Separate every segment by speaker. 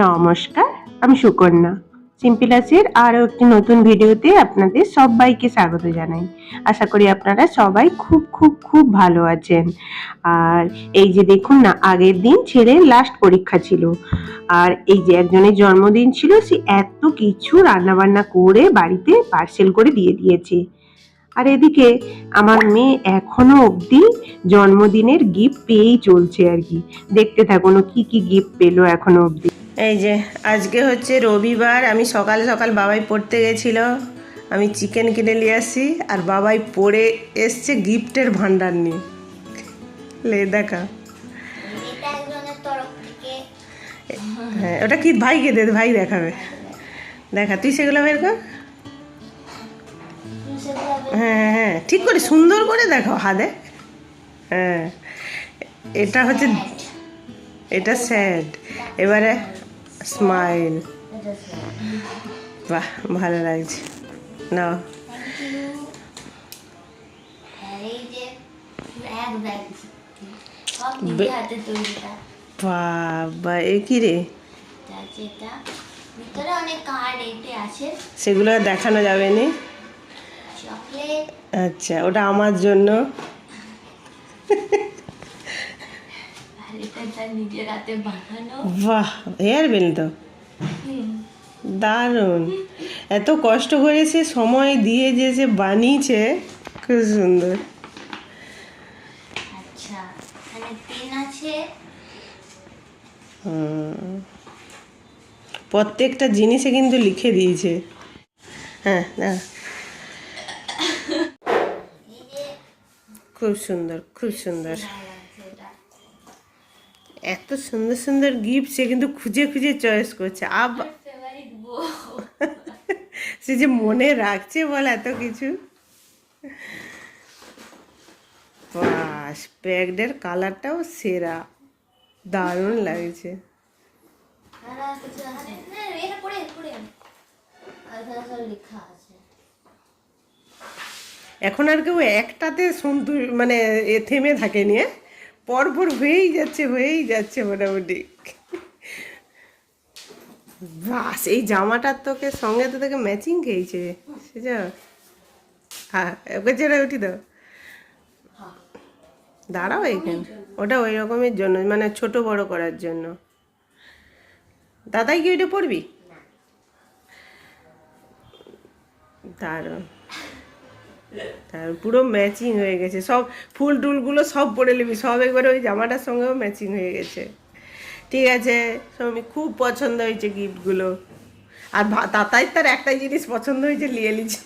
Speaker 1: নমস্কার, আমি সুকন্যা। সিম্পিলাসের আরও একটি নতুন ভিডিওতে আপনাদের সবাইকে স্বাগত জানাই। আশা করি আপনারা সবাই খুব খুব খুব ভালো আছেন। আর এই যে দেখুন না, আগের দিন ছেলের লাস্ট পরীক্ষা ছিল। আর এই যে একজনের জন্মদিন ছিল, সে এত কিছু রান্নাবান্না করে বাড়িতে পার্সেল করে দিয়ে দিয়েছে। আর এদিকে আমার মেয়ে এখনও অবধি জন্মদিনের গিফট পেয়েই চলছে আর কি। দেখতে থাকুন কি কি গিফট পেল এখনও অবধি। এই যে আজকে হচ্ছে রবিবার আমি সকাল সকাল বাবাই পড়তে গেছিল। আমি চিকেন কিনে নিয়ে আসি আর বাবাই পড়ে এসছে গিফটের ভান্ডার নিয়ে। লে দেখা। হ্যাঁ ওটা কি ভাইকে দে ভাই দেখাবে। দেখা তুই সেগুলো বের কর। হ্যাঁ হ্যাঁ, হ্যাঁ ঠিক করে সুন্দর করে দেখো হাতে। হ্যাঁ এটা হচ্ছে এটা স্যাড এবারে স্মাইল বাহ ভালো লাগছে। না
Speaker 2: আর এই যে ব্যাগ ব্যাগ সব নিজে হাতে তৈরিটা
Speaker 1: বাবা এ কি রে? সেগুলো দেখানো যাবে না? আচ্ছা ওটা আমার জন্য
Speaker 2: আর এটা তার নিজের হাতে বানানো
Speaker 1: বাহ হেয়ার বেল তো। দারুণ। এত কষ্ট করে সে সময় দিয়ে যে সে বানিয়েছে খুব সুন্দর।
Speaker 2: আচ্ছা আছে।
Speaker 1: প্রত্যেকটা জিনিসে কিন্তু লিখে দিয়েছে। হ্যাঁ হ্যাঁ খুব সুন্দর খুব সুন্দর। এত সুন্দর সুন্দর গিফট সে কিন্তু খুঁজে খুঁজে চয়েস করছে। আব সে যে মনে রাখছে বল এত কিছু। বাস প্যাকডের কালারটাও সেরা। দারুণ লাগছে।
Speaker 2: এখানে
Speaker 1: আর কেউ একটাতে সন্তু মানে এ থেমে থাকে নিয়ে পরপর হয়েই যাচ্ছে হয়েই যাচ্ছে মোটামুটি। বাস, এই জামাটার তোকে সঙ্গে তো তোকে ম্যাচিং খেয়েছে। সেটা হ্যাঁ ওকে ছেড়ে উঠি দাও। দাঁড়াও এখানে। ওটা ওই রকমের জন্য মানে ছোট বড় করার জন্য। দাদাই কি ওইটা পড়বি দারুণ। পুরো ম্যাচিং হয়ে গেছে। সব ফুল টুলগুলো সব পরে নিবি। সব একবারে ওই জামাটার সঙ্গেও ম্যাচিং হয়ে গেছে। ঠিক আছে, সৌমি, খুব পছন্দ হয়েছে গিফটগুলো আর তাতাই তার একটাই জিনিস পছন্দ হয়েছে নিয়ে নিচ্ছে।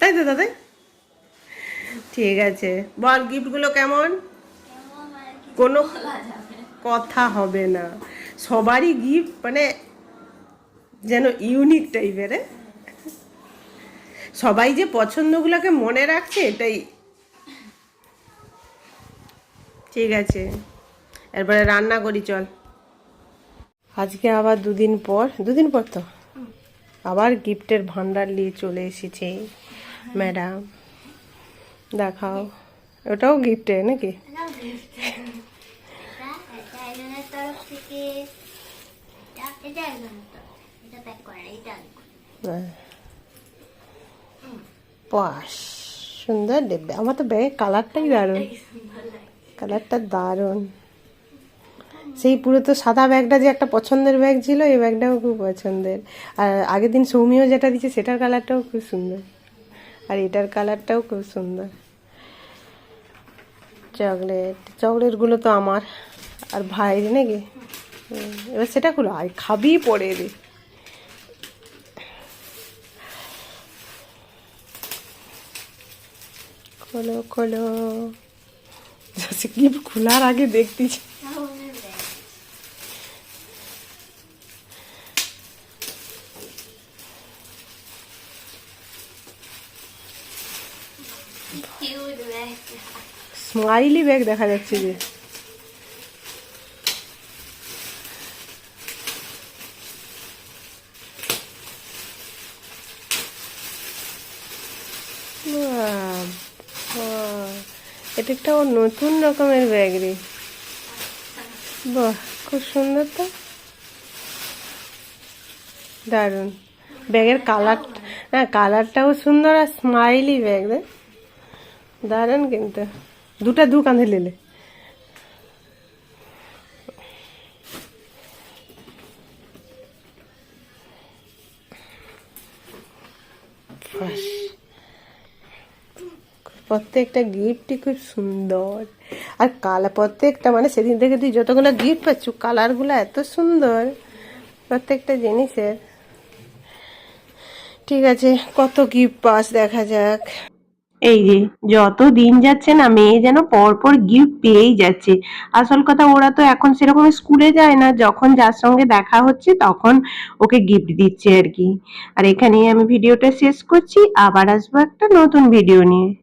Speaker 1: তাই তো দাদাই ঠিক আছে। বল গিফটগুলো কেমন? কোনো কথা হবে না। সবারই গিফট মানে যেন ইউনিক টাইপের সবাই যে পছন্দগুলোকে মনে রাখছে এটাই। ঠিক আছে এরপরে রান্না করি চল। আজকে আবার দুদিন পর দুদিন পর তো? আবার গিফটের ভান্ডার নিয়ে চলে এসেছে ম্যাডাম। দেখাও ওটাও গিফটে নাকি?
Speaker 2: না gift। এটা এটা একজনের তরফ থেকে এটা এটা একজনের তরফ এটা প্যাক করে এটা
Speaker 1: হ্যাঁ। বাস সুন্দর দেবে আমার তো ব্যাগের কালারটাই দারুণ। কালারটা দারুণ। সেই পুরো তো সাদা ব্যাগটা যে একটা পছন্দের ব্যাগ ছিল, এই ব্যাগটাও খুব পছন্দের। আর আগের দিন সৌমিও যেটা দিচ্ছে সেটার কালারটাও খুব সুন্দর। আর এটার কালারটাও খুব সুন্দর। চকলেট চকলেটগুলো তো আমার। আর ভাইয়ের নাকি? এবার সেটা খুলো। আর খাবি পরে রে খোলো খোলো সে কি খোলার আগে দেখতেছি
Speaker 2: কিউট ব্যাগ
Speaker 1: স্মাইলি ব্যাগ দেখা যাচ্ছে যে। বাহ, বাহ। এটা একটা নতুন রকমের ব্যাগ রে বাহ, খুব সুন্দর তো। দারুণ। ব্যাগের কালার, না, কালারটাও সুন্দর আর স্মাইলি ব্যাগ রে। দারুণ কিন্তু। দুটা দু কাঁধে নিলে। বাস। প্রত্যেকটা গিফটই খুব সুন্দর। আর কালা প্রত্যেকটা মানে সেদিন থেকে তুই যতগুলো গিফট পাচ্ছ, কালারগুলো এত সুন্দর, প্রত্যেকটা জিনিসের। ঠিক আছে, কত গিফট পাস দেখা যাক। এই যে, যত দিন যাচ্ছে না, মেয়ে যেন পরপর গিফট পেয়েই যাচ্ছে। আসল কথা, ওরা তো এখন সেরকম স্কুলে যায় না, যখন যার সঙ্গে দেখা হচ্ছে, তখন ওকে গিফট দিচ্ছে আর কি। আর এখানেই আমি ভিডিওটা শেষ করছি, আবার আসব একটা নতুন ভিডিও নিয়ে।